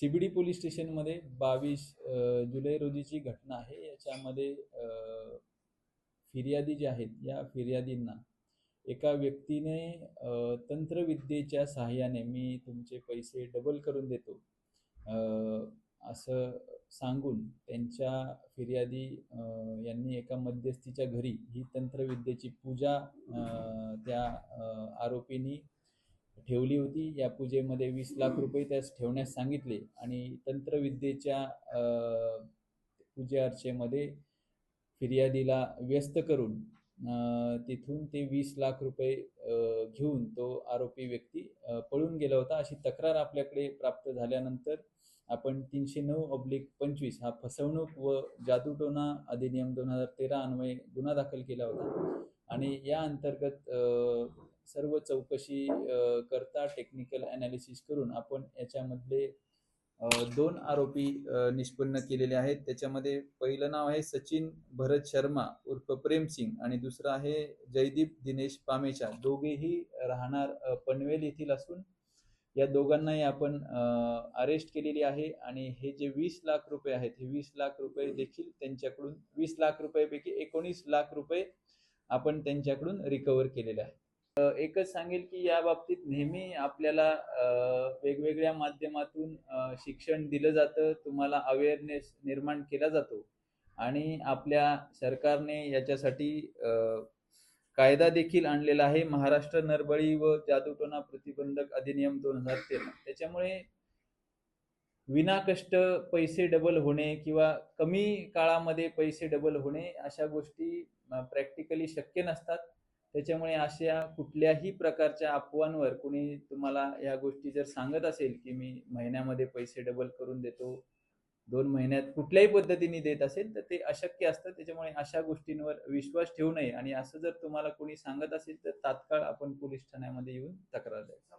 CBD police स्टेशनमध्ये बावीस जुलै रोजीची घटना आहे. याच्यामध्ये फिर्यादी जे आहेत या फिर्यादींना एका व्यक्तीने तंत्रविद्येच्या सहाय्याने मी तुमचे पैसे डबल करून देतो. असं सांगून त्यांच्या फिर्यादी यांनी एका मध्यस्थीच्या घरी ही तंत्रविद्येची पूजा त्या आरोपींनी ठेवली होती. या पूजेमध्ये वीस लाख रुपये त्यास ठेवण्यास सांगितले आणि तंत्रविद्येच्या अ, अर्चेमध्ये फिर्यादीला व्यस्त करून तिथून ते वीस लाख रुपये घेऊन तो आरोपी व्यक्ती पळून गेला होता. अशी तक्रार आपल्याकडे प्राप्त झाल्यानंतर आपण तीनशे नऊ ऑब्लिक पंचवीस हा फसवणूक व जादूटोणा अधिनियम दोन हजार तेरा अन्वये गुन्हा दाखल केला होता. आणि या अंतर्गत सर्व चौकशी करता टेक्निकल ॲनालिसिस करून आपण याच्यामधले दोन आरोपी निष्पन्न केलेले आहेत. त्याच्यामध्ये पहिलं नाव आहे सचिन भरत शर्मा उर्फ प्रेमसिंग आणि दुसरं आहे जयदीप दिनेश पामेचा. दोघेही राहणार पनवेल येथील असून या दोघांनाही आपण अरेस्ट केलेली आहे आणि हे जे वीस लाख रुपये आहेत हे वीस लाख रुपये देखील त्यांच्याकडून वीस लाख रुपयेपैकी एकोणीस लाख रुपये आपण त्यांच्याकडून रिकवर केलेले आहे एकच सांगेल की या बाबतीत नेहमी आपल्याला वेगवेगळ्या माध्यमातून शिक्षण दिलं जातं तुम्हाला अवेअरनेस निर्माण केला जातो. आणि आपल्या सरकारने याच्यासाठी कायदा देखील आणलेला आहे. महाराष्ट्र नरबळी व जादूटोना प्रतिबंधक अधिनियम दोन हजार तेरा. त्याच्यामुळे विनाकष्ट पैसे डबल होणे किंवा कमी काळामध्ये पैसे डबल होणे अशा गोष्टी प्रॅक्टिकली शक्य नसतात. त्याच्यामुळे अशा कुठल्याही प्रकारच्या अफवांवर कुणी तुम्हाला या गोष्टी जर सांगत असेल की मी महिन्यामध्ये पैसे डबल करून देतो दोन महिन्यात कुठल्याही पद्धतीने देत असेल तर ते अशक्य असतं. त्याच्यामुळे अशा गोष्टींवर विश्वास ठेवू नये. आणि असं जर तुम्हाला कोणी सांगत असेल तर तात्काळ आपण पोलीस ठाण्यामध्ये येऊन तक्रार द्यायची